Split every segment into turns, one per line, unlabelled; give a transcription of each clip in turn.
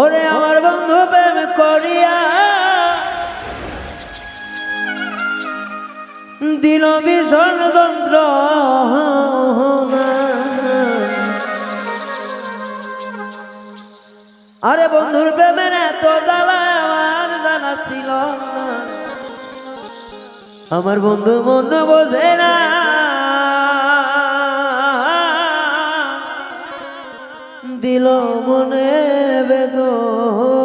ওরে আমার বন্ধু প্রেম করিয়া দিল ভীষণ যন্ত্র। আরে বন্ধুর প্রেমের এত জ্বালা জানা ছিল আমার বন্ধু মন বোঝে না। দিল মনে বেদন।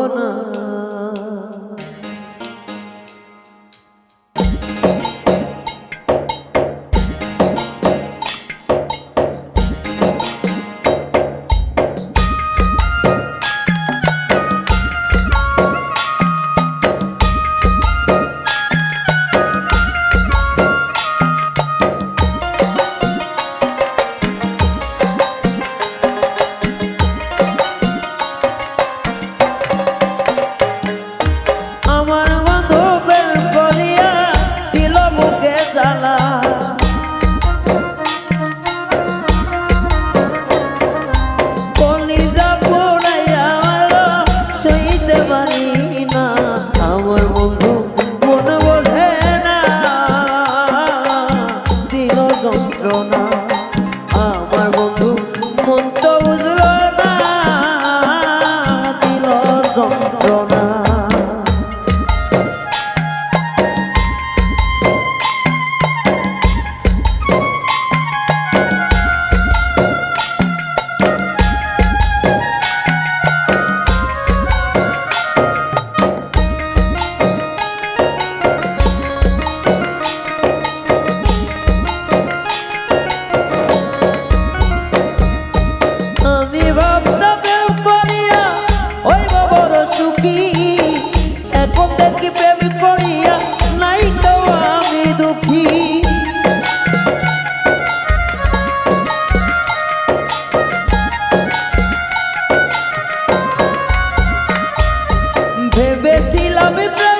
ভেবেছিলাম প্রায়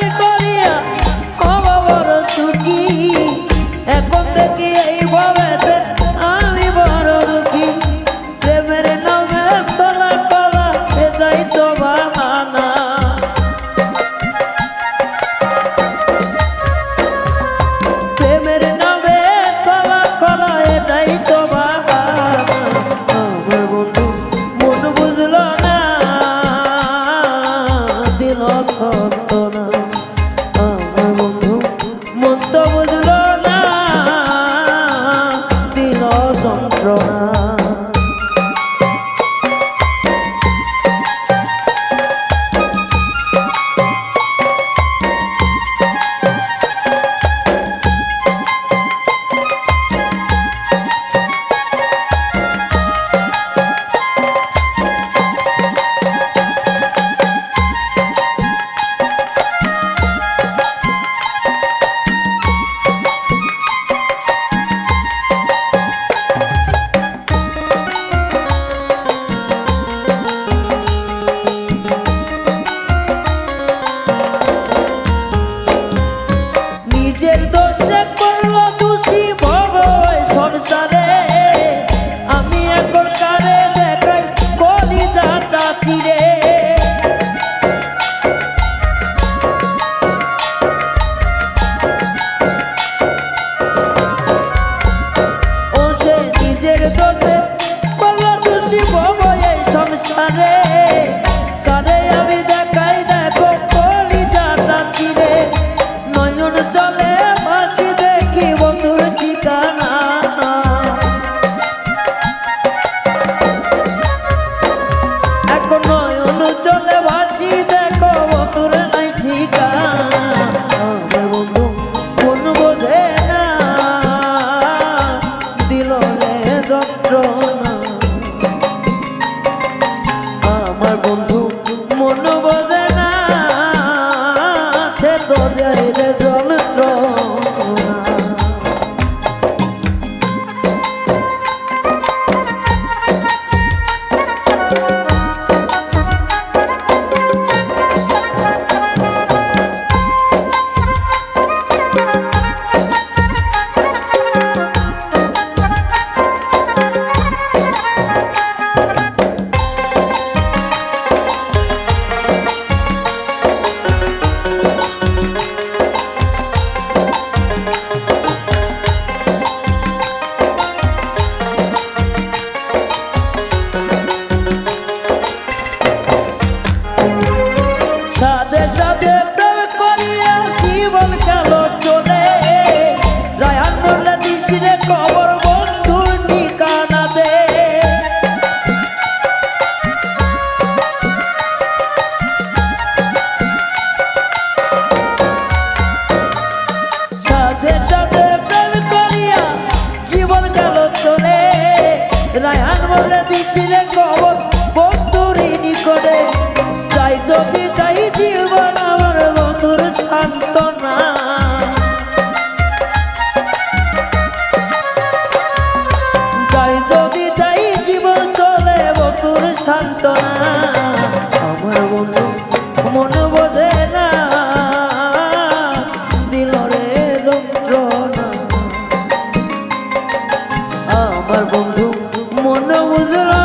জয় রে জল। ছিলে কবর বন্ধুরি নিকটে। যাই যদি যাই জীবন আমার বন্ধুর সান্ত্বনা। যাই যদি যাই জীবন চলে বন্ধুর সান্ত্বনা। আমার বন্ধু মন বোঝে না, দিলরে যন্ত্রণা। আমার বন্ধু মন বুঝলা